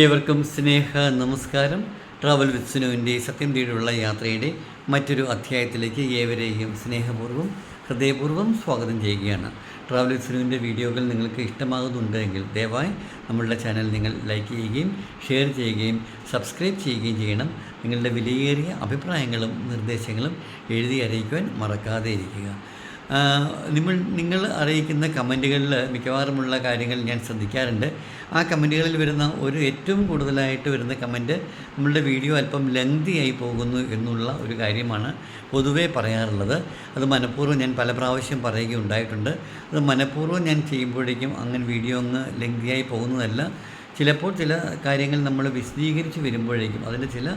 ഏവർക്കും സ്നേഹ നമസ്കാരം. Travel with സുനുവിന്റെ സത്യം തേടിയുള്ള യാത്രയുടെ മറ്റൊരു അധ്യായത്തിലേക്ക് ഏവരെയും സ്നേഹപൂർവം ഹൃദയപൂർവം സ്വാഗതം ചെയ്യുകയാണ്. ട്രാവൽ വിത്ത് സുനുവിന്റെ വീഡിയോകൾ നിങ്ങൾക്ക് ഇഷ്ടമാകുന്നുണ്ടെങ്കിൽ ദയവായി നമ്മളുടെ ചാനൽ നിങ്ങൾ ലൈക്ക് ചെയ്യുകയും ഷെയർ ചെയ്യുകയും സബ്സ്ക്രൈബ് ചെയ്യുകയും ചെയ്യണം. നിങ്ങളുടെ വിലയേറിയ അഭിപ്രായങ്ങളും നിർദ്ദേശങ്ങളും എഴുതി അറിയിക്കുവാൻ മറക്കാതെ ഇരിക്കുക. നിങ്ങൾ നിങ്ങൾ അറിയിക്കുന്ന കമന്റുകളിൽ മിക്കവാറുമുള്ള കാര്യങ്ങൾ ഞാൻ ശ്രദ്ധിക്കാറുണ്ട്. ആ കമന്റുകളിൽ വരുന്ന ഒരു ഏറ്റവും കൂടുതലായിട്ട് വരുന്ന കമന്റ് നമ്മളുടെ വീഡിയോ അല്പം ലെങ്തിയായി പോകുന്നു എന്നുള്ള ഒരു കാര്യമാണ് പൊതുവേ പറയാറുള്ളത്. അത് മനഃപൂർവം ഞാൻ പല പ്രാവശ്യം പറയുകയുണ്ടായിട്ടുണ്ട്. അത് മനഃപൂർവം ഞാൻ ചെയ്യുമ്പോഴേക്കും അങ്ങനെ വീഡിയോ ഒന്ന് ലെങ്തിയായി പോകുന്നതല്ല. ചിലപ്പോൾ ചില കാര്യങ്ങൾ നമ്മൾ വിശദീകരിച്ച് വരുമ്പോഴേക്കും അതിന്റെ ചില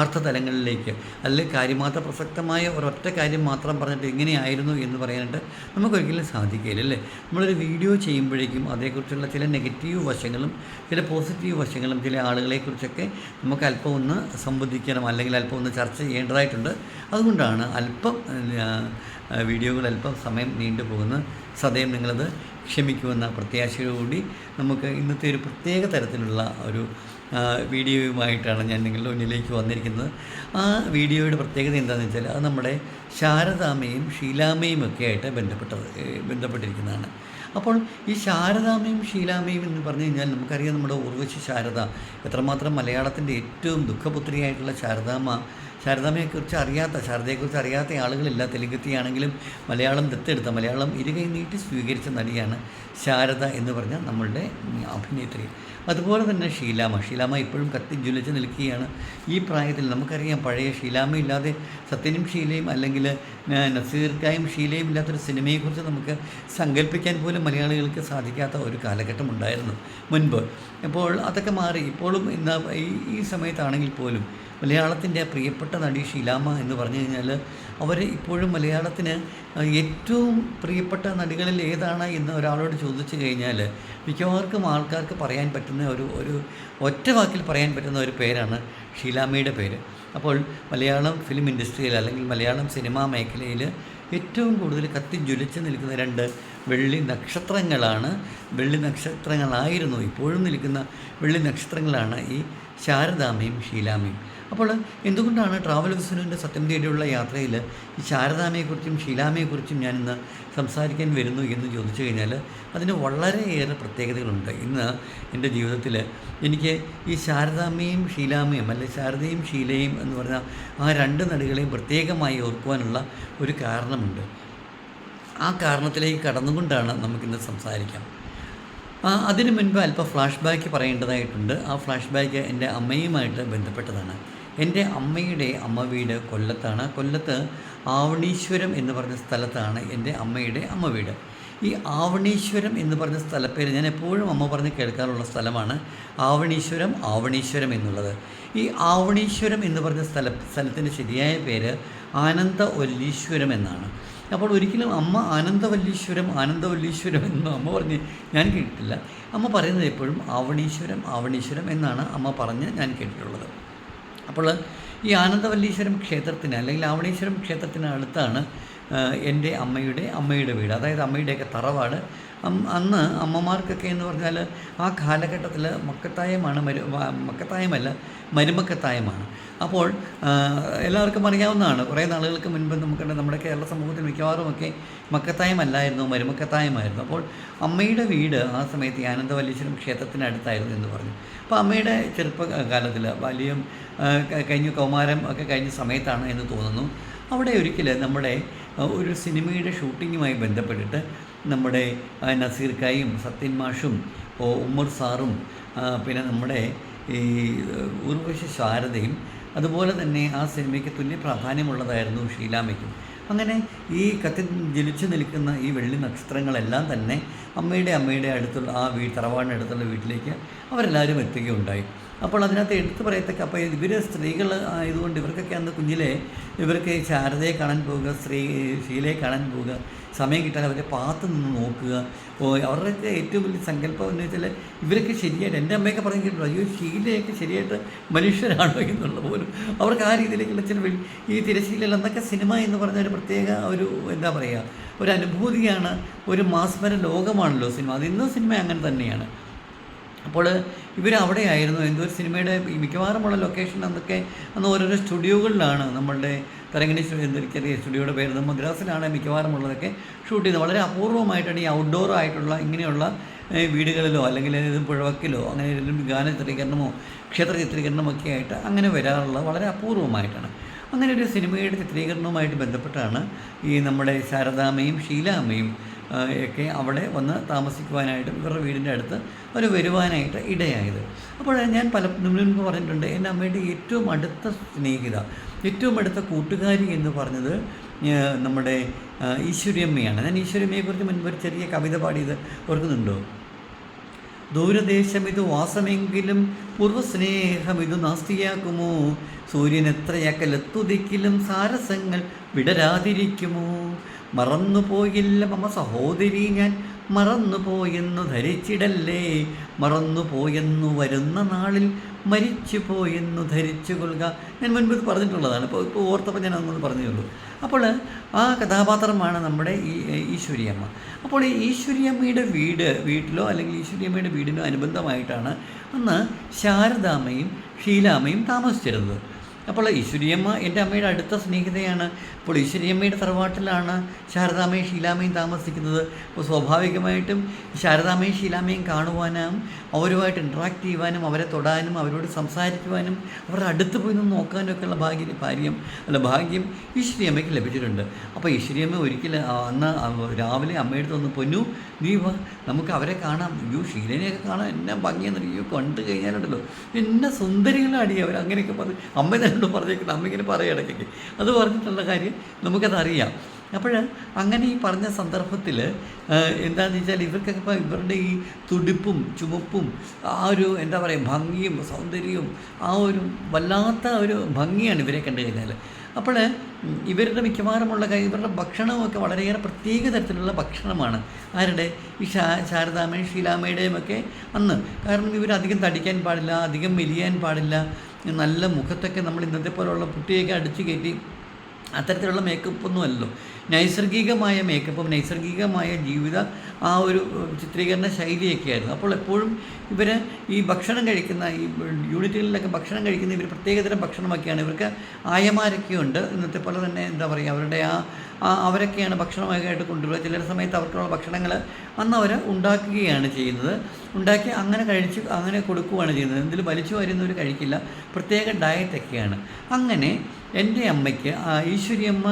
അർത്ഥതലങ്ങളിലേക്ക് അല്ലെങ്കിൽ കാര്യമാത്ര പ്രസക്തമായ ഒരൊറ്റ കാര്യം മാത്രം പറഞ്ഞിട്ട് ഇങ്ങനെയായിരുന്നു എന്ന് പറയാനായിട്ട് നമുക്കൊരിക്കലും സാധിക്കില്ല അല്ലേ? നമ്മളൊരു വീഡിയോ ചെയ്യുമ്പോഴേക്കും അതേക്കുറിച്ചുള്ള ചില നെഗറ്റീവ് വശങ്ങളും ചില പോസിറ്റീവ് വശങ്ങളും ചില ആളുകളെക്കുറിച്ചൊക്കെ നമുക്ക് അല്പം ഒന്ന് സംബന്ധിക്കണം അല്ലെങ്കിൽ അല്പം ഒന്ന് ചർച്ച ചെയ്യേണ്ടതായിട്ടുണ്ട്. അതുകൊണ്ടാണ് അല്പം വീഡിയോകൾ അല്പം സമയം നീണ്ടു പോകുന്നത് സദയം നിങ്ങളത് ക്ഷമിക്കുമെന്ന പ്രത്യാശയോടുകൂടി നമുക്ക് ഇന്നത്തെ ഒരു പ്രത്യേക തരത്തിലുള്ള ഒരു വീഡിയോയുമായിട്ടാണ് ഞാൻ നിങ്ങളുടെ മുന്നിലേക്ക് വന്നിരിക്കുന്നത്. ആ വീഡിയോയുടെ പ്രത്യേകത എന്താണെന്ന് വെച്ചാൽ അത് നമ്മുടെ ശാരദാമ്മയും ഷീലാമ്മയും ഒക്കെ ആയിട്ട് ബന്ധപ്പെട്ടത് ബന്ധപ്പെട്ടിരിക്കുന്നതാണ്. അപ്പോൾ ഈ ശാരദാമ്മയും ഷീലാമ്മയും എന്ന് പറഞ്ഞു കഴിഞ്ഞാൽ നമുക്കറിയാം നമ്മുടെ ഉർവശി ശാരദ. എത്രമാത്രം മലയാളത്തിന്റെ ഏറ്റവും ദുഃഖപുത്രിയായിട്ടുള്ള ശാരദാമ്മ. ശാരദാമ്മയെക്കുറിച്ച് അറിയാത്ത ശാരദയെക്കുറിച്ച് അറിയാത്ത ആളുകളില്ല. തെലുങ്കത്തിയാണെങ്കിലും മലയാളം ദത്തെടുത്ത മലയാളം ഇരുകൈ നീട്ടി സ്വീകരിച്ച നടിയാണ് ശാരദ എന്ന് പറഞ്ഞാൽ നമ്മളുടെ അഭിനേത്രി. അതുപോലെ തന്നെ ഷീലാമ. ഷീലാമ ഇപ്പോഴും കത്തി ജ്വലിച്ച് നിൽക്കുകയാണ്. ഈ പ്രായത്തിൽ നമുക്കറിയാം പഴയ ഷീലാമ ഇല്ലാതെ സത്യനും ഷീലയും അല്ലെങ്കിൽ നസീർക്കായും ഷീലയും ഇല്ലാത്തൊരു സിനിമയെക്കുറിച്ച് നമുക്ക് സങ്കല്പിക്കാൻ പോലും മലയാളികൾക്ക് സാധിക്കാത്ത ഒരു കാലഘട്ടം ഉണ്ടായിരുന്നു മുൻപ്. ഇപ്പോൾ അതൊക്കെ മാറി. ഇപ്പോഴും ഇന്ന് ഈ സമയത്താണെങ്കിൽ പോലും മലയാളത്തിന്റെ പ്രിയപ്പെട്ട നടി ഷീലാമ്മ എന്ന് പറഞ്ഞു കഴിഞ്ഞാൽ അവർ ഇപ്പോഴും മലയാളത്തിന് ഏറ്റവും പ്രിയപ്പെട്ട നടികളിൽ ഏതാണ് എന്ന് ഒരാളോട് ചോദിച്ചു കഴിഞ്ഞാൽ മിക്കവാർക്കും ആൾക്കാർക്ക് പറയാൻ പറ്റുന്ന ഒരു ഒരു ഒറ്റ വാക്കിൽ പറയാൻ പറ്റുന്ന ഒരു പേരാണ് ഷീലാമയുടെ പേര്. അപ്പോൾ മലയാളം ഫിലിം ഇൻഡസ്ട്രിയിൽ അല്ലെങ്കിൽ മലയാളം സിനിമാ മേഖലയിൽ ഏറ്റവും കൂടുതൽ കത്തി ജ്വലിച്ച് നിൽക്കുന്ന രണ്ട് വെള്ളി നക്ഷത്രങ്ങളാണ്. വെള്ളി നക്ഷത്രങ്ങളായിരുന്നു ഇപ്പോഴും നിൽക്കുന്ന വെള്ളി നക്ഷത്രങ്ങളാണ് ഈ ശാരദാമയും ഷീലാമ്മയും. അപ്പോൾ എന്തുകൊണ്ടാണ് ട്രാവൽ വിസുവിന്റെ സത്യം തേടിയുള്ള യാത്രയിൽ ഈ ശാരദാമയെക്കുറിച്ചും ഷീലാമയെക്കുറിച്ചും ഞാനിന്ന് സംസാരിക്കാൻ വരുന്നു എന്ന് ചോദിച്ചു കഴിഞ്ഞാൽ അതിന് വളരെയേറെ പ്രത്യേകതകളുണ്ട്. ഇന്ന് എന്റെ ജീവിതത്തിൽ എനിക്ക് ഈ ശാരദാമ്മയും ഷീലാമയും അല്ലെ ശാരദയും ഷീലയും എന്ന് പറഞ്ഞ ആ രണ്ട് നടികളെയും പ്രത്യേകമായി ഓർക്കുവാനുള്ള ഒരു കാരണമുണ്ട്. ആ കാരണത്തിലേക്ക് കടന്നുകൊണ്ടാണ് നമുക്കിന്ന് സംസാരിക്കാം. അതിനു മുൻപ് അല്പം ഫ്ലാഷ് ബാക്ക് പറയേണ്ടതായിട്ടുണ്ട്. ആ ഫ്ലാഷ് ബാക്ക് എന്റെ അമ്മയുമായിട്ട് ബന്ധപ്പെട്ടതാണ്. എന്റെ അമ്മയുടെ അമ്മ വീട് കൊല്ലത്താണ്. കൊല്ലത്ത് ആവണീശ്വരം എന്ന് പറഞ്ഞ സ്ഥലത്താണ് എന്റെ അമ്മയുടെ അമ്മ വീട്. ഈ ആവണീശ്വരം എന്ന് പറഞ്ഞ സ്ഥലപ്പേര് ഞാൻ എപ്പോഴും അമ്മ പറഞ്ഞ് കേൾക്കാറുള്ള സ്ഥലമാണ്. ആവണീശ്വരം ആവണീശ്വരം എന്നുള്ളത്. ഈ ആവണീശ്വരം എന്ന് പറഞ്ഞ സ്ഥല സ്ഥലത്തിന്റെ ശരിയായ പേര് ആനന്ദവല്ലീശ്വരം എന്നാണ്. അപ്പോൾ ഒരിക്കലും അമ്മ ആനന്ദവല്ലീശ്വരം ആനന്ദവല്ലീശ്വരം എന്ന് അമ്മ പറഞ്ഞ് ഞാൻ കേട്ടിട്ടില്ല. അമ്മ പറയുന്നത് എപ്പോഴും ആവണീശ്വരം ആവണീശ്വരം എന്നാണ് അമ്മ പറഞ്ഞ് ഞാൻ കേട്ടിട്ടുള്ളത്. അപ്പോൾ ഈ ആനന്ദവല്ലീശ്വരം ക്ഷേത്രത്തിന് അല്ലെങ്കിൽ ആവണീശ്വരം ക്ഷേത്രത്തിന് അടുത്താണ് എന്റെ അമ്മയുടെ അമ്മയുടെ വീട്. അതായത് അമ്മയുടെയൊക്കെ തറവാട്. അന്ന് അമ്മമാർക്കൊക്കെ എന്ന് പറഞ്ഞാൽ ആ കാലഘട്ടത്തിൽ മക്കത്തായമാണ് മരു മക്കത്തായമല്ല മരുമക്കത്തായമാണ്. അപ്പോൾ എല്ലാവർക്കും അറിയാവുന്നതാണ്. കുറേ നാളുകൾക്ക് മുൻപ് നമുക്ക് നമ്മുടെ കേരള സമൂഹത്തിൽ മിക്കവാറുമൊക്കെ മക്കത്തായമല്ലായിരുന്നു മരുമക്കത്തായമായിരുന്നു. അപ്പോൾ അമ്മയുടെ വീട് ആ സമയത്ത് ഈ ആനന്ദവല്ലീശ്വരം ക്ഷേത്രത്തിനടുത്തായിരുന്നു എന്ന് പറഞ്ഞു. അപ്പോൾ അമ്മയുടെ ചെറുപ്പകാലത്തിൽ വലിയ കഴിഞ്ഞു കൗമാരം ഒക്കെ കഴിഞ്ഞ സമയത്താണ് എന്ന് തോന്നുന്നു. അവിടെ ഒരിക്കൽ നമ്മുടെ ഒരു സിനിമയുടെ ഷൂട്ടിങ്ങുമായി ബന്ധപ്പെട്ടിട്ട് നമ്മുടെ നസീർ കായും സത്യൻ മാഷും ഉമ്മർ സാറും പിന്നെ നമ്മുടെ ഈ ഉർവശ ശാരദയും അതുപോലെ തന്നെ ആ സിനിമയ്ക്ക് തുല്യ പ്രാധാന്യമുള്ളതായിരുന്നു ഷീലാമയ്ക്കും. അങ്ങനെ ഈ കത്തി ജലിച്ചു നിൽക്കുന്ന ഈ വെള്ളി നക്ഷത്രങ്ങളെല്ലാം തന്നെ അമ്മയുടെ അമ്മയുടെ അടുത്തുള്ള ആ വീ അടുത്തുള്ള വീട്ടിലേക്ക് അവരെല്ലാവരും എത്തുകയുണ്ടായി. അപ്പോൾ അതിനകത്ത് എടുത്തു പറയത്തക്ക അപ്പോൾ ഇവർ സ്ത്രീകൾ ആയതുകൊണ്ട് ഇവർക്കൊക്കെ അന്ന് കുഞ്ഞിലെ ഇവർക്ക് ശാരദയെ കാണാൻ പോവുക സ്ത്രീ ശീലയെ കാണാൻ പോവുക സമയം കിട്ടാൻ അവരെ പാത്ത് നിന്ന് നോക്കുക. ഓ അവരുടെയൊക്കെ ഏറ്റവും വലിയ സങ്കല്പം എന്ന് വെച്ചാൽ ഇവരൊക്കെ ശരിയായിട്ട് എന്റെ അമ്മയൊക്കെ പറഞ്ഞിട്ടുണ്ട് അയ്യോ ശീലയൊക്കെ ശരിയായിട്ട് മനുഷ്യരാണോ എന്നുള്ള പോലും. അവർക്ക് ആ രീതിയിലേക്കുള്ള ചില ഈ തിരശീലയിൽ എന്നൊക്കെ സിനിമ എന്ന് പറഞ്ഞ ഒരു പ്രത്യേക ഒരു എന്താ പറയുക ഒരു അനുഭൂതിയാണ് ഒരു മാസ്മര ലോകമാണല്ലോ സിനിമ. അത് ഇന്നും സിനിമ അങ്ങനെ തന്നെയാണ്. അപ്പോൾ ഇവർ അവിടെയായിരുന്നു എന്തോ ഒരു സിനിമയുടെ മിക്കവാറുമുള്ള ലൊക്കേഷൻ അന്നൊക്കെ അന്ന് ഓരോരോ സ്റ്റുഡിയോകളിലാണ് നമ്മളുടെ സ്റ്റുഡിയോ സ്റ്റുഡിയോയുടെ പേര്. മദ്രാസിലാണ് മിക്കവാറുമുള്ളതൊക്കെ ഷൂട്ട് ചെയ്യുന്നത്. വളരെ അപൂർവമായിട്ടാണ് ഈ ഔട്ട്ഡോർ ആയിട്ടുള്ള ഇങ്ങനെയുള്ള വീടുകളിലോ അല്ലെങ്കിൽ ഏതെങ്കിലും പുഴവക്കിലോ അങ്ങനെ ഏതെങ്കിലും ഗാന ചിത്രീകരണമോ ക്ഷേത്ര ചിത്രീകരണമോ ഒക്കെ ആയിട്ട് അങ്ങനെ വരാറുള്ളത് വളരെ അപൂർവമായിട്ടാണ്. അങ്ങനെ ഒരു സിനിമയുടെ ചിത്രീകരണവുമായിട്ട് ബന്ധപ്പെട്ടാണ് ഈ നമ്മുടെ ശാരദാമ്മയും ഷീലാമ്മയും ഒക്കെ അവിടെ വന്ന് താമസിക്കുവാനായിട്ടും ഇവരുടെ വീടിന്റെ അടുത്ത് അവർ വരുവാനായിട്ട് ഇടയായത്. അപ്പോൾ ഞാൻ പല മുൻപ് പറഞ്ഞിട്ടുണ്ട് എന്റെ അമ്മയുടെ ഏറ്റവും അടുത്ത സ്നേഹിത ഏറ്റവും അടുത്ത കൂട്ടുകാരി എന്ന് പറഞ്ഞത് നമ്മുടെ ഈശ്വര്യമ്മയാണ്. ഞാൻ ഈശ്വര്യമ്മയെക്കുറിച്ച് മുൻപ് ഒരു ചെറിയ കവിത പാടിയത് ഓർക്കുന്നുണ്ടോ? ദൂരദേശമിതു വാസമെങ്കിലും പൂർവസ്നേഹമിതു നാസ്തിയാക്കുമോ? സൂര്യൻ എത്രയക്കലെത്തുതിക്കിലും സാരസങ്ങൾ വിടരാതിരിക്കുമോ? മറന്നുപോയില്ല മമ സഹോദരി ഞാൻ. മറന്നുപോയെന്നു ധരിച്ചിടല്ലേ. മറന്നുപോയെന്നു വരുന്ന നാളിൽ മരിച്ചു പോയെന്നു ധരിച്ചു കൊള്ളുക. ഞാൻ മുൻപ് പറഞ്ഞിട്ടുള്ളതാണ്. ഇപ്പോൾ ഇപ്പോൾ ഓർത്തപ്പോൾ ഞാൻ അതൊന്നും പറഞ്ഞേ ഉള്ളൂ അപ്പോൾ ആ കഥാപാത്രമാണ് നമ്മുടെ ഈ ഈശ്വരിയമ്മ. അപ്പോൾ ഈ ഈശ്വരിയമ്മയുടെ വീട് വീട്ടിലോ അല്ലെങ്കിൽ ഈശ്വരിയമ്മയുടെ വീടിനോ അനുബന്ധമായിട്ടാണ് അന്ന് ശാരദാമ്മയും ഷീലാമ്മയും താമസിച്ചിരുന്നത്. അപ്പോൾ ഈശ്വരിയമ്മ എന്റെ അമ്മയുടെ അടുത്ത സ്നേഹിതയാണ്. അപ്പോൾ ഈശ്വരിയമ്മയുടെ തറവാട്ടിലാണ് ശാരദാമ്മയും ഷീലാമയും താമസിക്കുന്നത്. അപ്പോൾ സ്വാഭാവികമായിട്ടും ശാരദാമ്മയും ഷീലാമയും കാണുവാനും അവരുമായിട്ട് ഇൻട്രാക്ട് ചെയ്യുവാനും അവരെ തൊടാനും അവരോട് സംസാരിക്കുവാനും അവരുടെ അടുത്ത് പോയി നിന്ന് നോക്കാനും ഒക്കെയുള്ള ഭാഗ്യ ഭാര്യം അല്ല ഭാഗ്യം ഈശ്വരിയമ്മയ്ക്ക് ലഭിച്ചിട്ടുണ്ട്. അപ്പോൾ ഈശ്വരിയമ്മ ഒരിക്കലും അന്ന് രാവിലെ അമ്മയുടെ ഒന്ന് പൊന്നു നീ വാ നമുക്ക് അവരെ കാണാം. അയ്യോ ഷീലനെയൊക്കെ കാണാൻ എന്നാ ഭംഗിയെന്നറിയോ കണ്ടു കഴിഞ്ഞാലുണ്ടല്ലോ. എന്നെ സുന്ദരികളാടി അവർ അങ്ങനെയൊക്കെ പറഞ്ഞു. അമ്മ എന്നോട് പറഞ്ഞേക്കുന്നത് അമ്മ ഇങ്ങനെ പറയും ഇടയ്ക്കൊക്കെ. അത് പറഞ്ഞിട്ടുള്ള കാര്യം നമുക്കതറിയാം അപ്പോൾ അങ്ങനെ ഈ പറഞ്ഞ സന്ദർഭത്തിൽ എന്താണെന്ന് വെച്ചാൽ ഇവർക്കൊക്കെ ഇപ്പോൾ ഇവരുടെ ഈ തുടിപ്പും ചുമപ്പും ആ ഒരു എന്താ പറയുക ഭംഗിയും സൗന്ദര്യവും ആ ഒരു വല്ലാത്ത ഒരു ഭംഗിയാണ് ഇവരെ കണ്ടു കഴിഞ്ഞാൽ അപ്പോൾ ഇവരുടെ മിക്കവാറുമുള്ള ഇവരുടെ ഭക്ഷണമൊക്കെ വളരെയേറെ പ്രത്യേക തരത്തിലുള്ള ഭക്ഷണമാണ്. ആരുടെ? ഈ ശാ ശാരദാമ്മയും ഷീലാമ്മയുടെയും ഒക്കെ അന്ന്. കാരണം ഇവർ അധികം തടിക്കാൻ പാടില്ല അധികം മെലിയാൻ പാടില്ല നല്ല മുഖത്തൊക്കെ നമ്മൾ ഇന്നത്തെ പോലെയുള്ള പുട്ടിയൊക്കെ അടിച്ചു കയറ്റി അത്തരത്തിലുള്ള മേക്കപ്പ് ഒന്നും അല്ലല്ലോ. നൈസർഗികമായ മേക്കപ്പും നൈസർഗികമായ ജീവിത ആ ഒരു ചിത്രീകരണ ശൈലിയൊക്കെയായിരുന്നു അപ്പോൾ എപ്പോഴും ഇവർ ഈ ഭക്ഷണം കഴിക്കുന്ന ഈ യൂണിറ്റുകളിലൊക്കെ ഭക്ഷണം കഴിക്കുന്ന ഇവർ പ്രത്യേകതരം ഭക്ഷണമൊക്കെയാണ്. ഇവർക്ക് ആയമാരൊക്കെയുണ്ട്. ഇന്നത്തെ പോലെ തന്നെ എന്താ പറയുക അവരുടെ ആ അവരൊക്കെയാണ് ഭക്ഷണമൊക്കെ ആയിട്ട് കൊണ്ടുവരിക. ചില സമയത്ത് അവർക്കുള്ള ഭക്ഷണങ്ങൾ അന്ന് അവർ ഉണ്ടാക്കുകയാണ് ചെയ്യുന്നത്. ഉണ്ടാക്കി അങ്ങനെ കഴിച്ച് അങ്ങനെ കൊടുക്കുകയാണ് ചെയ്യുന്നത്. എന്തെങ്കിലും വലിച്ചു വരുന്നവർ കഴിക്കില്ല. പ്രത്യേക ഡയറ്റൊക്കെയാണ് അങ്ങനെ എന്റെ അമ്മയ്ക്ക് ഈശ്വരിയമ്മ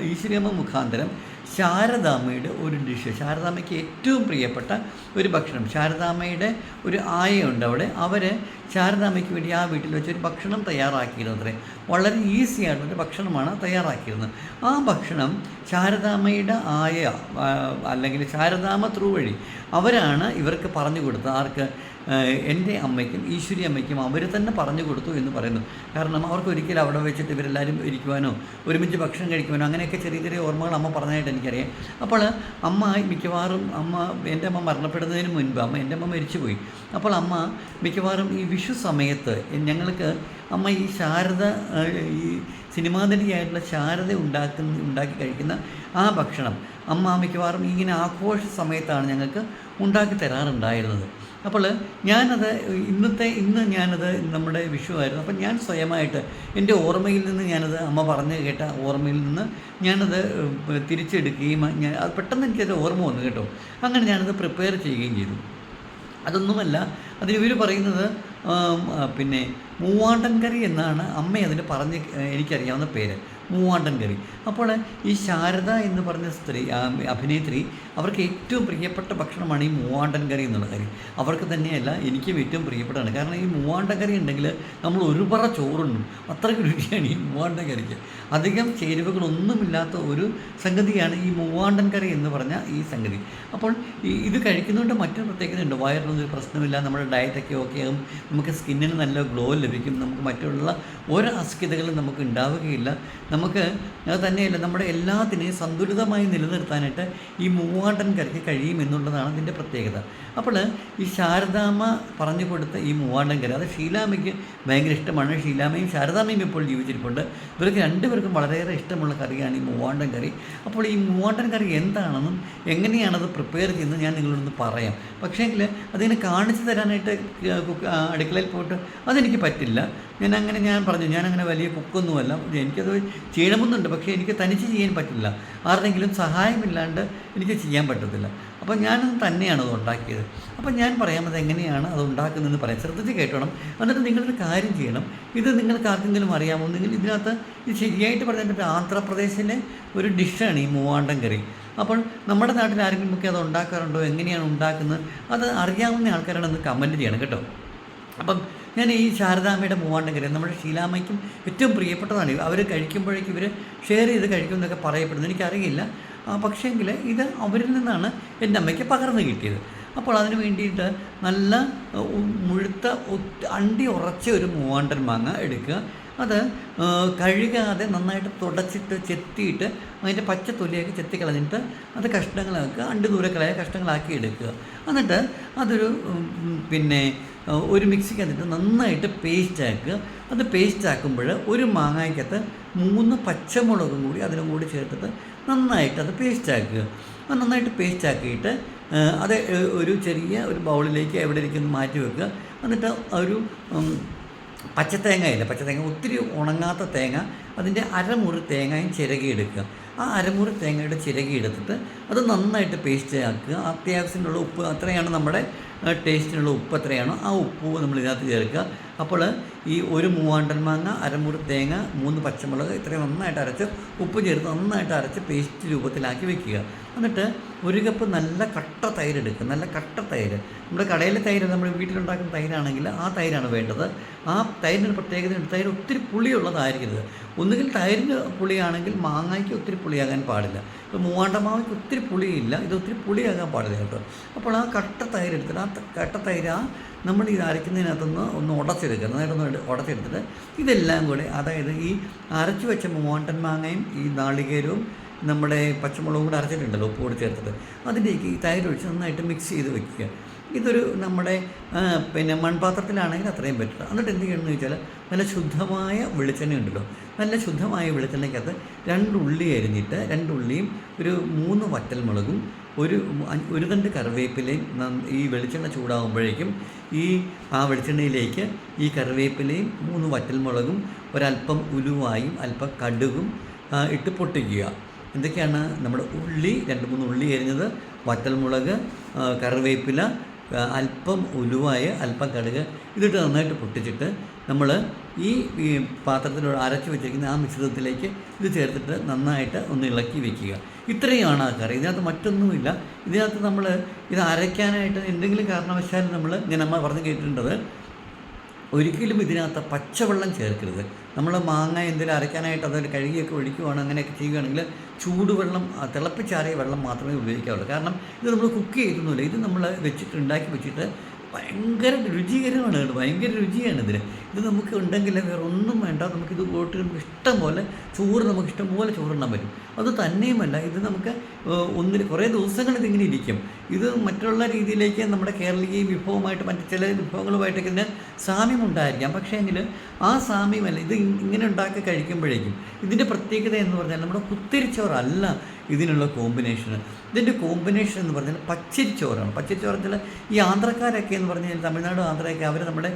ഈശ്വരിയമ്മ മുഖാന്തരം ശാരദാമ്മയുടെ ഒരു ഡിഷ് ശാരദാമ്മയ്ക്ക് ഏറ്റവും പ്രിയപ്പെട്ട ഒരു ഭക്ഷണം ശാരദാമ്മയുടെ ഒരു ആയയുണ്ട് അവിടെ. അവർ ശാരദാമ്മയ്ക്ക് വേണ്ടി ആ വീട്ടിൽ വെച്ചൊരു ഭക്ഷണം തയ്യാറാക്കിയിരുന്നു അത്രേ. വളരെ ഈസി ആയിട്ടുള്ളൊരു ഭക്ഷണമാണ് തയ്യാറാക്കിയിരുന്നത്. ആ ഭക്ഷണം ശാരദാമ്മയുടെ ആയ അല്ലെങ്കിൽ ശാരദാമ്മ ത്രൂ വഴി അവരാണ് ഇവർക്ക് പറഞ്ഞു കൊടുത്തത്. ആർക്ക്? എന്റെ അമ്മയ്ക്കും ഈശ്വരി അമ്മയ്ക്കും അവർ തന്നെ പറഞ്ഞു കൊടുത്തു എന്ന് പറയുന്നു. കാരണം അവർക്ക് ഒരിക്കലും അവിടെ വെച്ചിട്ട് ഇവരെല്ലാവരും ഇരിക്കുവാനോ ഒരുമിച്ച് ഭക്ഷണം കഴിക്കുവാനോ അങ്ങനെയൊക്കെ ചെറിയ ചെറിയ ഓർമ്മകൾ അമ്മ പറഞ്ഞതായിട്ട് എനിക്കറിയാം. അപ്പോൾ അമ്മ മിക്കവാറും അമ്മ എന്റെ അമ്മ മരണപ്പെടുന്നതിന് മുൻപ് അമ്മ എന്റെ അമ്മ മരിച്ചുപോയി. അപ്പോൾ അമ്മ മിക്കവാറും ഈ വിഷു സമയത്ത് ഞങ്ങൾക്ക് അമ്മ ഈ ശാരദ ഈ സിനിമാതിരിയായിട്ടുള്ള ശാരദ ഉണ്ടാക്കുന്ന ഉണ്ടാക്കി കഴിക്കുന്ന ആ ഭക്ഷണം അമ്മ മിക്കവാറും ഇങ്ങനെ ആഘോഷ സമയത്താണ് ഞങ്ങൾക്ക് ഉണ്ടാക്കി തരാറുണ്ടായിരുന്നത്. അപ്പോൾ ഞാനത് ഇന്നത്തെ ഇന്ന് ഞാനത് നമ്മുടെ വിഷു ആയിരുന്നു. അപ്പം ഞാൻ സ്വയമായിട്ട് എന്റെ ഓർമ്മയിൽ നിന്ന് ഞാനത് അമ്മ പറഞ്ഞു കേട്ട ഓർമ്മയിൽ നിന്ന് ഞാനത് തിരിച്ചെടുക്കുകയും ഞാൻ അത് പെട്ടെന്ന് എനിക്കത് ഓർമ്മ വന്നു കേട്ടോ. അങ്ങനെ ഞാനത് പ്രിപ്പയർ ചെയ്യുകയും ചെയ്തു. അതൊന്നുമല്ല അതിന് ഇവർ പറയുന്നത് പിന്നെ മൂവാണ്ടൻ കറി എന്നാണ് അമ്മ അതിന് പറഞ്ഞ് എനിക്കറിയാവുന്ന പേര്. മൂവാണ്ടൻ കറി അപ്പോൾ ഈ ശാരദ എന്ന് പറഞ്ഞ സ്ത്രീ അഭിനേത്രി അവർക്ക് ഏറ്റവും പ്രിയപ്പെട്ട ഭക്ഷണമാണ് ഈ മൂവാണ്ടൻ കറി എന്നുള്ള കാര്യം അവർക്ക് തന്നെയല്ല എനിക്കും ഏറ്റവും പ്രിയപ്പെട്ടതാണ്. കാരണം ഈ മൂവാണ്ടൻ കറി ഉണ്ടെങ്കിൽ നമ്മൾ ഒരു പറ ചോറുണ്ണും. അത്രയ്ക്ക് രുചിയാണ് ഈ മൂവാണ്ടൻ കറിക്ക്. അധികം ചേരുവകളൊന്നുമില്ലാത്ത ഒരു സംഗതിയാണ് ഈ മൂവാണ്ടൻ കറി എന്ന് പറഞ്ഞ ഈ സംഗതി. അപ്പോൾ ഇത് കഴിക്കുന്നതുകൊണ്ട് മറ്റൊരു പ്രത്യേകതയുണ്ട്. വയറിനൊന്നും ഒരു പ്രശ്നമില്ല. നമ്മുടെ ഡയറ്റൊക്കെ ഓക്കെ ആകും നമുക്ക് സ്കിന്നിന് നല്ല ഗ്ലോ ലഭിക്കും. നമുക്ക് മറ്റുള്ള ഒരു അസ്കിതകളും നമുക്ക് ഉണ്ടാവുകയില്ല. നമുക്ക് അത് തന്നെയല്ല നമ്മുടെ എല്ലാത്തിനെയും സന്തുലിതമായി നിലനിർത്താനായിട്ട് ഈ മൂവാണ്ടൻ കരയ്ക്ക് കഴിയുമെന്നുള്ളതാണ് അതിന്റെ പ്രത്യേകത. അപ്പോൾ ഈ ശാരദാമ്മ പറഞ്ഞു കൊടുത്ത ഈ മൂവാണ്ടൻ കര അത് ഷീലാമയ്ക്ക് ഭയങ്കര ഇഷ്ടമാണ്. ഷീലാമയും ശാരദാമ്മയും ഇപ്പോൾ ജീവിച്ചിരിപ്പുണ്ട്. ഇവർക്ക് രണ്ടുപേർക്കും വളരെയേറെ ഇഷ്ടമുള്ള കറിയാണ് ഈ മൂവാണ്ടൻ കറി. അപ്പോൾ ഈ മൂവാണ്ടൻ കറി എന്താണെന്നും എങ്ങനെയാണത് പ്രിപ്പയർ ചെയ്യുന്നത് ഞാൻ നിങ്ങളോടൊന്ന് പറയാം. പക്ഷേങ്കിൽ അതിനെ കാണിച്ചു തരാനായിട്ട് അടുക്കളയിൽ പോയിട്ട് അതെനിക്ക് പറ്റില്ല. ഞാൻ അങ്ങനെ ഞാൻ പറഞ്ഞു ഞാൻ അങ്ങനെ വലിയ കുക്കൊന്നുമല്ല. എനിക്കത് ചെയ്യണമെന്നുണ്ട് പക്ഷേ എനിക്ക് തനിച്ച് ചെയ്യാൻ പറ്റില്ല. ആരുടെങ്കിലും സഹായമില്ലാണ്ട് എനിക്ക് ചെയ്യാൻ പറ്റത്തില്ല. അപ്പോൾ ഞാനത് തന്നെയാണ് അത് ഉണ്ടാക്കിയത്. അപ്പോൾ ഞാൻ പറയാം അത് എങ്ങനെയാണ് അത് ഉണ്ടാക്കുന്നതെന്ന് പറയാം. ശ്രദ്ധിച്ച് കേട്ടോണം. എന്നിട്ട് നിങ്ങളൊരു കാര്യം ചെയ്യണം. ഇത് നിങ്ങൾക്ക് ആർക്കെങ്കിലും അറിയാമോ? നിങ്ങൾ ഇതിനകത്ത് ഇത് ശരിയായിട്ട് പറഞ്ഞിട്ട് ആന്ധ്രാപ്രദേശിലെ ഒരു ഡിഷാണ് ഈ മൂവാണ്ടൻ കറി. അപ്പോൾ നമ്മുടെ നാട്ടിൽ ആരെങ്കിലും ഒക്കെ അത് ഉണ്ടാക്കാറുണ്ടോ? എങ്ങനെയാണ് ഉണ്ടാക്കുന്നത്? അത് അറിയാവുന്ന ആൾക്കാരാണെന്ന് കമന്റ് ചെയ്യണം കേട്ടോ. അപ്പം ഞാൻ ഈ ശാരദാമ്മയുടെ മൂവാണ്ടൻ കറി നമ്മുടെ ഷീലാമ്മയ്ക്കും ഏറ്റവും പ്രിയപ്പെട്ടതാണ്. അവർ കഴിക്കുമ്പോഴേക്കും ഇവർ ഷെയർ ചെയ്ത് കഴിക്കും എന്നൊക്കെ പറയപ്പെടുന്നു. എനിക്കറിയില്ല. പക്ഷേങ്കിൽ ഇത് അവരിൽ നിന്നാണ് എന്റെ അമ്മയ്ക്ക് പകർന്നു കിട്ടിയത്. അപ്പോൾ അതിന് വേണ്ടിയിട്ട് നല്ല മുഴുത്ത അണ്ടി ഉറച്ച ഒരു മൂവാണ്ടൻ മാങ്ങ എടുക്കുക. അത് കഴുകാതെ നന്നായിട്ട് തുടച്ചിട്ട് ചെത്തിയിട്ട് അതിന്റെ പച്ച തൊലിയൊക്കെ ചെത്തിക്കളഞ്ഞിട്ട് അത് കഷ്ണങ്ങളാക്കുക. അണ്ട് ദൂരക്കളായ കഷ്ണങ്ങളാക്കി എടുക്കുക. എന്നിട്ട് അതൊരു പിന്നെ ഒരു മിക്സിക്ക് എന്നിട്ട് നന്നായിട്ട് പേസ്റ്റ് ആക്കുക. അത് പേസ്റ്റ് ആക്കുമ്പോൾ ഒരു മാങ്ങായ്ക്കകത്ത് മൂന്ന് പച്ചമുളകും കൂടി അതിനും കൂടി ചേർത്തിട്ട് നന്നായിട്ട് അത് പേസ്റ്റ് ആക്കുക. അത് നന്നായിട്ട് പേസ്റ്റ് ആക്കിയിട്ട് അത് ഒരു ചെറിയ ഒരു ബൗളിലേക്ക് എവിടെ ഇരിക്കുന്നു മാറ്റി വെക്കുക. എന്നിട്ട് ഒരു പച്ചത്തേങ്ങയില്ല പച്ചത്തേങ്ങ ഒത്തിരി ഉണങ്ങാത്ത തേങ്ങ. അതിന്റെ അരമുറി തേങ്ങയും ചിരകിയെടുക്കുക ആ അരമുറി തേങ്ങയുടെ ചിരകിയെടുത്തിട്ട് അത് നന്നായിട്ട് പേസ്റ്റ് ആക്കുക. അത്യാവശ്യത്തിനുള്ള ഉപ്പ് അത്രയാണ് നമ്മുടെ ടേസ്റ്റിനുള്ള ഉപ്പ് എത്രയാണോ ആ ഉപ്പ് നമ്മൾ ഇതിനകത്ത് ചേർക്കുക. അപ്പോൾ ഈ ഒരു മൂവാണ്ടൻ മാങ്ങ അരമുറി തേങ്ങ മൂന്ന് പച്ചമുളക് ഇത്രയും നന്നായിട്ട് അരച്ച് ഉപ്പ് ചേർത്ത് നന്നായിട്ട് അരച്ച് പേസ്റ്റ് രൂപത്തിലാക്കി വെക്കുക. എന്നിട്ട് ഒരു കപ്പ് നല്ല കട്ട തൈര് എടുക്കുക നല്ല കട്ട തൈര്. നമ്മുടെ കടയിലെ തൈര് നമ്മൾ വീട്ടിലുണ്ടാക്കുന്ന തൈരാണെങ്കിൽ ആ തൈരാണ് വേണ്ടത്. ആ തൈരിന്റെ പ്രത്യേകത തൈര് ഒത്തിരി പുളിയുള്ളതായിരിക്കരുത്. ഒന്നുകിൽ തൈരിന് പുളിയാണെങ്കിൽ മാങ്ങയ്ക്ക് ഒത്തിരി പുളിയാകാൻ പാടില്ല. ഇപ്പോൾ മൂവാണ്ട മാങ്ങയ്ക്ക് ഒത്തിരി പുളിയില്ല. ഇത് ഒത്തിരി പുളിയാകാൻ പാടില്ല കേട്ടോ. അപ്പോൾ ആ കട്ട തൈര് എടുത്തിട്ട് ആ കട്ട തൈര് ആ നമ്മൾ ഇത് അരയ്ക്കുന്നതിനകത്തുനിന്ന് ഒന്ന് ഉടച്ചെടുക്കുക നന്നായിട്ടൊന്ന് ഉടച്ചെടുത്തിട്ട് ഇതെല്ലാം കൂടി അതായത് ഈ അരച്ചു വെച്ച മോണ്ടൻ മാങ്ങയും ഈ നാളികേരവും നമ്മുടെ പച്ചമുളകും കൂടെ അരച്ചിട്ടുണ്ടല്ലോ ഉപ്പ് കൂടി ചേർത്തിട്ട് അതിലേക്ക് ഈ തൈര് ഒഴിച്ച് നന്നായിട്ട് മിക്സ് ചെയ്ത് വെക്കുക. ഇതൊരു നമ്മുടെ പിന്നെ മൺപാത്രത്തിലാണെങ്കിൽ അത്രയും ബെറ്റർ എന്നിട്ട് എന്ത് ചെയ്യണമെന്ന് വെച്ചാൽ നല്ല ശുദ്ധമായ വെളിച്ചെണ്ണ ഉണ്ടല്ലോ നല്ല ശുദ്ധമായ വെളിച്ചെണ്ണയ്ക്കകത്ത് രണ്ട് ഉള്ളി അരിഞ്ഞിട്ട് രണ്ട് ഉള്ളിയും ഒരു മൂന്ന് വറ്റൽമുളകും ഒരു ഒരു തണ്ട് കറിവേപ്പിലയും ഈ വെളിച്ചെണ്ണ ചൂടാകുമ്പോഴേക്കും ഈ ആ വെളിച്ചെണ്ണയിലേക്ക് ഈ കറിവേപ്പിലയും മൂന്ന് വറ്റൽമുളകും ഒരല്പം ഉലുവായും അല്പം കടുകും ഇട്ട് പൊട്ടിക്കുക. എന്തൊക്കെയാണ് നമ്മുടെ ഉള്ളി രണ്ട് മൂന്ന് ഉള്ളി എരിഞ്ഞത് വറ്റൽമുളക് കറിവേപ്പില അല്പം ഉലുവായ അല്പം കടുക് ഇതിട്ട് നന്നായിട്ട് പൊട്ടിച്ചിട്ട് നമ്മൾ ഈ പാത്രത്തിലൂടെ അരച്ച് വെച്ചിരിക്കുന്ന ആ മിശ്രിതത്തിലേക്ക് ഇത് ചേർത്തിട്ട് നന്നായിട്ട് ഒന്ന് ഇളക്കി വെക്കുക. ഇത്രയുമാണ് ആ കറി. ഇതിനകത്ത് മറ്റൊന്നുമില്ല. ഇതിനകത്ത് നമ്മൾ ഇത് അരയ്ക്കാനായിട്ട് എന്തെങ്കിലും കാരണവശാലും നമ്മൾ ഇങ്ങനെ അമ്മ പറഞ്ഞു കേട്ടിട്ടുണ്ടത് ഒരിക്കലും ഇതിനകത്ത് പച്ചവെള്ളം ചേർക്കരുത്. നമ്മൾ മാങ്ങ എന്തെങ്കിലും അരയ്ക്കാനായിട്ട് അതൊരു കഴുകിയൊക്കെ ഒഴിക്കുവാണ് അങ്ങനെയൊക്കെ ചെയ്യുകയാണെങ്കിൽ ചൂടുവെള്ളം തിളപ്പിച്ചാറിയ വെള്ളം മാത്രമേ ഉപയോഗിക്കാവുള്ളൂ. കാരണം ഇത് നമ്മൾ കുക്ക് ചെയ്തൊന്നുമില്ല. ഇത് നമ്മൾ വെച്ചിട്ട് ഉണ്ടാക്കി വെച്ചിട്ട് ഭയങ്കര രുചികരമാണ് കേട്ടോ ഭയങ്കര രുചിയാണ് ഇതിന് ഇത് നമുക്ക് ഉണ്ടെങ്കിൽ വേറെ ഒന്നും വേണ്ട നമുക്കിത് പോയിട്ട് നമുക്ക് ഇഷ്ടം പോലെ ചോറ് നമുക്ക് ഇഷ്ടം പോലെ ചോറുണ്ണാൻ പറ്റും. അത് തന്നെയുമല്ല. ഇത് നമുക്ക് ഒന്നിന് കുറേ ദിവസങ്ങൾ ഇതിങ്ങനെ ഇരിക്കും. ഇത് മറ്റുള്ള രീതിയിലേക്ക് നമ്മുടെ കേരളീയ വിഭവമായിട്ട് മറ്റ് ചില വിഭവങ്ങളുമായിട്ടൊക്കെ ഇതിന് സാമ്യമുണ്ടായിരിക്കാം. പക്ഷേ എങ്കിൽ ആ സാമ്യമല്ല ഇത് ഇങ്ങനെ ഉണ്ടാക്കി കഴിക്കുമ്പോഴേക്കും ഇതിന്റെ പ്രത്യേകത എന്ന് പറഞ്ഞാൽ നമ്മുടെ കുത്തിരിച്ചോറല്ല ഇതിനുള്ള കോമ്പിനേഷൻ ഇതിന്റെ കോമ്പിനേഷൻ എന്ന് പറഞ്ഞാൽ പച്ചരിച്ചോറാണ്. പച്ചരിച്ചോറ് വെച്ചാൽ ഈ ആന്ധ്രക്കാരൊക്കെ എന്ന് പറഞ്ഞാൽ തമിഴ്നാട് ആന്ധ്രയൊക്കെ അവർ നമ്മുടെ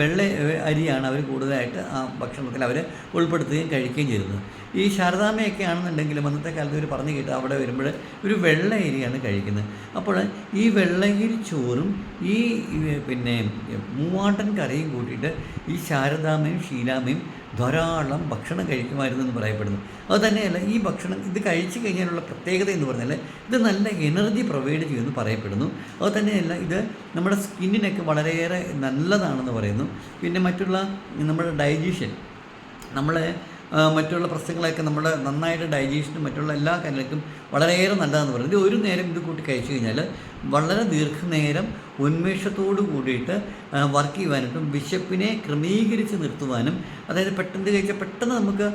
വെള്ള അരിയാണ് അവർ കൂടുതലായിട്ട് ആ ഭക്ഷണത്തിൽ അവർ ഉൾപ്പെടുത്തുകയും കഴിക്കുകയും ചെയ്തത് ഈ ശാരദാമ്മയൊക്കെ ആണെന്നുണ്ടെങ്കിലും അന്നത്തെ കാലത്ത് ഇവർ പറഞ്ഞു കേട്ടു അവിടെ വരുമ്പോൾ ഒരു വെള്ള അരിയാണ് കഴിക്കുന്നത്. അപ്പോൾ ഈ വെള്ളയരി ചോറും ഈ പിന്നെ മൂവാട്ടൻ കറിയും കൂട്ടിയിട്ട് ഈ ശാരദാമ്മയും ഷീലാമയും ധാരാളം ഭക്ഷണം കഴിക്കുമായിരുന്നു എന്ന് പറയപ്പെടുന്നു. അത് തന്നെയല്ല ഈ ഭക്ഷണം ഇത് കഴിച്ചു കഴിഞ്ഞാലുള്ള പ്രത്യേകത എന്ന് പറഞ്ഞാൽ ഇത് നല്ല എനർജി പ്രൊവൈഡ് ചെയ്യുമെന്ന് പറയപ്പെടുന്നു. അത് തന്നെയല്ല ഇത് നമ്മുടെ സ്കിന്നിനൊക്കെ വളരെയേറെ നല്ലതാണെന്ന് പറയുന്നു. പിന്നെ മറ്റുള്ള നമ്മുടെ ഡൈജഷൻ നമ്മളെ മറ്റുള്ള പ്രശ്നങ്ങളൊക്കെ നമ്മൾ നന്നായിട്ട് ഡൈജഷനും മറ്റുള്ള എല്ലാ കാര്യങ്ങൾക്കും വളരെയേറെ നല്ലതെന്ന് പറയുന്നത്. ഒരു നേരം ഇത് കൂട്ടി കഴിച്ചു കഴിഞ്ഞാൽ വളരെ ദീർഘനേരം ഉന്മേഷത്തോടു കൂടിയിട്ട് വർക്ക് ചെയ്യുവാനായിട്ടും വിശപ്പിനെ ക്രമീകരിച്ച് നിർത്തുവാനും അതായത് പെട്ടെന്ന് കഴിച്ചാൽ പെട്ടെന്ന് നമുക്ക്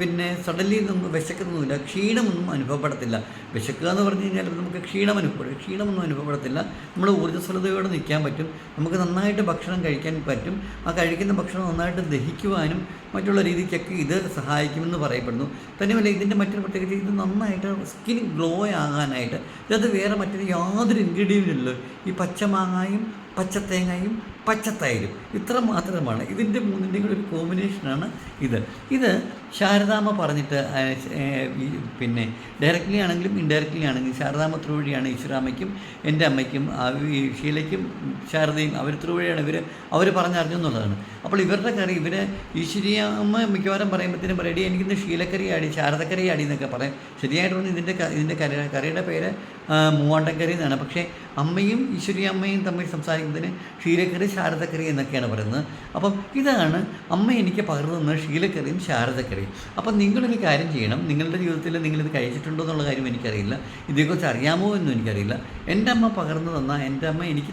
പിന്നെ സഡൻലി നമുക്ക് വിശക്കുന്നൊന്നുമില്ല ക്ഷീണമൊന്നും അനുഭവപ്പെടത്തില്ല. വിശക്കുക എന്ന് പറഞ്ഞു കഴിഞ്ഞാൽ നമുക്ക് ക്ഷീണം അനുഭവപ്പെടും. ക്ഷീണമൊന്നും അനുഭവപ്പെടത്തില്ല. നമ്മൾ ഊർജസ്വലതയോടെ നിൽക്കാൻ പറ്റും. നമുക്ക് നന്നായിട്ട് ഭക്ഷണം കഴിക്കാൻ പറ്റും. ആ കഴിക്കുന്ന ഭക്ഷണം നന്നായിട്ട് ദഹിക്കുവാനും മറ്റുള്ള രീതിക്കൊക്കെ ഇത് സഹായിക്കുമെന്ന് പറയപ്പെടുന്നു. തന്നെയല്ല ഇതിന്റെ മറ്റൊരു പ്രത്യേകത ഇത് നന്നായിട്ട് സ്കിൻ ഗ്ലോ ആകാനായിട്ട്. ഇതിനകത്ത് വേറെ മറ്റൊരു യാതൊരു ഇൻഗ്രീഡിയന്റ് ഇല്ല. ഈ പച്ചമാങ്ങായും പച്ചത്തേങ്ങയും പച്ചത്തൈരും ഇത്ര മാത്രമാണ്. ഇതിന്റെ മൂന്നിന്റെയും കൂടെ ഒരു കോമ്പിനേഷനാണ് ഇത്. ഇത് ശാരദാമ്മ പറഞ്ഞിട്ട് പിന്നെ ഡയറക്റ്റ്ലി ആണെങ്കിലും ഇൻഡയറക്റ്റ്ലി ആണെങ്കിലും ശാരദാമ്മ ത്രൂ വഴിയാണ് ഈശ്വരാമ്മയ്ക്കും എന്റെ അമ്മയ്ക്കും ഷീലയ്ക്കും ശാരദയും അവർ ത്രൂ വഴിയാണ് ഇവർ അവർ പറഞ്ഞറിഞ്ഞു എന്നുള്ളതാണ്. അപ്പോൾ ഇവരുടെ കറി ഇവർ ഈശ്വരിയമ്മ മിക്കവാറും പറയുമ്പോഴത്തേനും പറയടി എനിക്കിന്ന് ഷീലക്കറി ആടി ശാരദക്കറി ആടി എന്നൊക്കെ പറയും. ശരിയായിട്ടൊന്നും ഇതിന്റെ ക- ഇതിന്റെ കറി കറിയുടെ പേര് മൂവാണ്ടക്കറി എന്നാണ്. പക്ഷേ അമ്മയും ഈശ്വരിയമ്മയും തമ്മിൽ സംസാരിക്കുന്നതിന് ക്ഷീരക്കറി ശാരദക്കറി എന്നൊക്കെയാണ് പറയുന്നത്. അപ്പം ഇതാണ് അമ്മ എനിക്ക് പകർന്നു തന്ന ഷീലക്കറിയും ശാരദക്കറിയും. അപ്പം നിങ്ങളൊരു കാര്യം ചെയ്യണം. നിങ്ങളുടെ ജീവിതത്തിൽ നിങ്ങളിത് കഴിച്ചിട്ടുണ്ടോ എന്നുള്ള കാര്യം എനിക്കറിയില്ല. ഇതേക്കുറിച്ച് അറിയാമോ എന്നും എനിക്കറിയില്ല. എന്റെ അമ്മ പകർന്നു തന്ന എന്റെ അമ്മ എനിക്ക്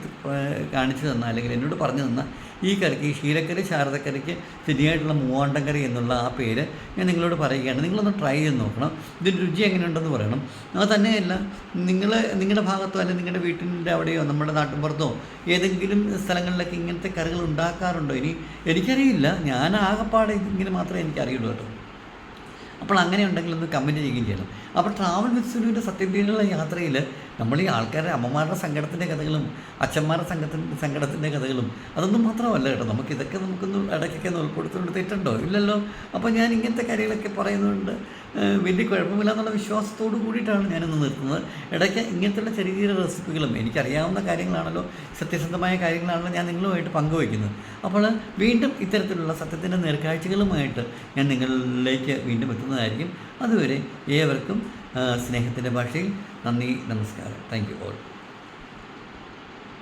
കാണിച്ചു തന്ന അല്ലെങ്കിൽ എന്നോട് പറഞ്ഞു തന്ന ഈ കറിക്ക് ക്ഷീരക്കറി ശാരദക്കറിക്ക് ശരിയായിട്ടുള്ള മൂവാണ്ടം കറി എന്നുള്ള ആ പേര് ഞാൻ നിങ്ങളോട് പറയുകയാണ്. നിങ്ങളൊന്ന് ട്രൈ ചെയ്ത് നോക്കണം. ഇതിന്റെ രുചി എങ്ങനെയുണ്ടെന്ന് പറയണം. അത് തന്നെയല്ല നിങ്ങൾ നിങ്ങളുടെ ഭാഗത്തോ അല്ലെങ്കിൽ നിങ്ങളുടെ വീട്ടിന്റെ അവിടെയോ നമ്മുടെ നാട്ടിൻപുറത്തോ ഏതെങ്കിലും സ്ഥലങ്ങളിലൊക്കെ ഇങ്ങനത്തെ കറികൾ ഉണ്ടാക്കാറുണ്ടോ? ഇനി എനിക്കറിയില്ല. ഞാൻ ആകെപ്പാടെ ഇങ്ങനെ മാത്രമേ എനിക്കറിയുള്ളൂ കേട്ടോ. അപ്പോൾ അങ്ങനെ ഉണ്ടെങ്കിൽ ഒന്ന് കമന്റ് ചെയ്യുകയും ചെയ്യണം. അപ്പോൾ ട്രാവൽ വിത്ത് സത്യത്തിനുള്ള യാത്രയിൽ നമ്മൾ ഈ ആൾക്കാരുടെ അമ്മമാരുടെ സങ്കടത്തിന്റെ കഥകളും അച്ഛന്മാരുടെ സംഘത്തിന്റെ സങ്കടത്തിന്റെ കഥകളും അതൊന്നും മാത്രമല്ല കേട്ടോ. നമുക്ക് ഇതൊക്കെ നമുക്കൊന്ന് ഇടയ്ക്കൊക്കെ ഒന്ന് ഉൾപ്പെടുത്തുകൊണ്ട് തെറ്റുണ്ടോ? ഇല്ലല്ലോ. അപ്പോൾ ഞാൻ ഇങ്ങനത്തെ കാര്യങ്ങളൊക്കെ പറയുന്നതുകൊണ്ട് ഏഹ്, വലിയ കുഴപ്പമില്ല എന്നുള്ള വിശ്വാസത്തോട് കൂടിയിട്ടാണ് ഞാനിന്ന് നിർത്തുന്നത് ഇടയ്ക്ക് ഇങ്ങനത്തെയുള്ള ചെറിയ ചെറിയ റെസിപ്പികളും എനിക്കറിയാവുന്ന കാര്യങ്ങളാണല്ലോ സത്യസന്ധമായ കാര്യങ്ങളാണല്ലോ ഞാൻ നിങ്ങളുമായിട്ട് പങ്കുവയ്ക്കുന്നത്. അപ്പോൾ വീണ്ടും ഇത്തരത്തിലുള്ള സത്യത്തിന്റെ നേർക്കാഴ്ചകളുമായിട്ട് ഞാൻ നിങ്ങളിലേക്ക് വീണ്ടും എത്തുന്നതായിരിക്കും. അതുവരെ ഏവർക്കും സ്നേഹത്തിന്റെ ഭാഷയിൽ നന്ദി നമസ്കാരം. Thank you all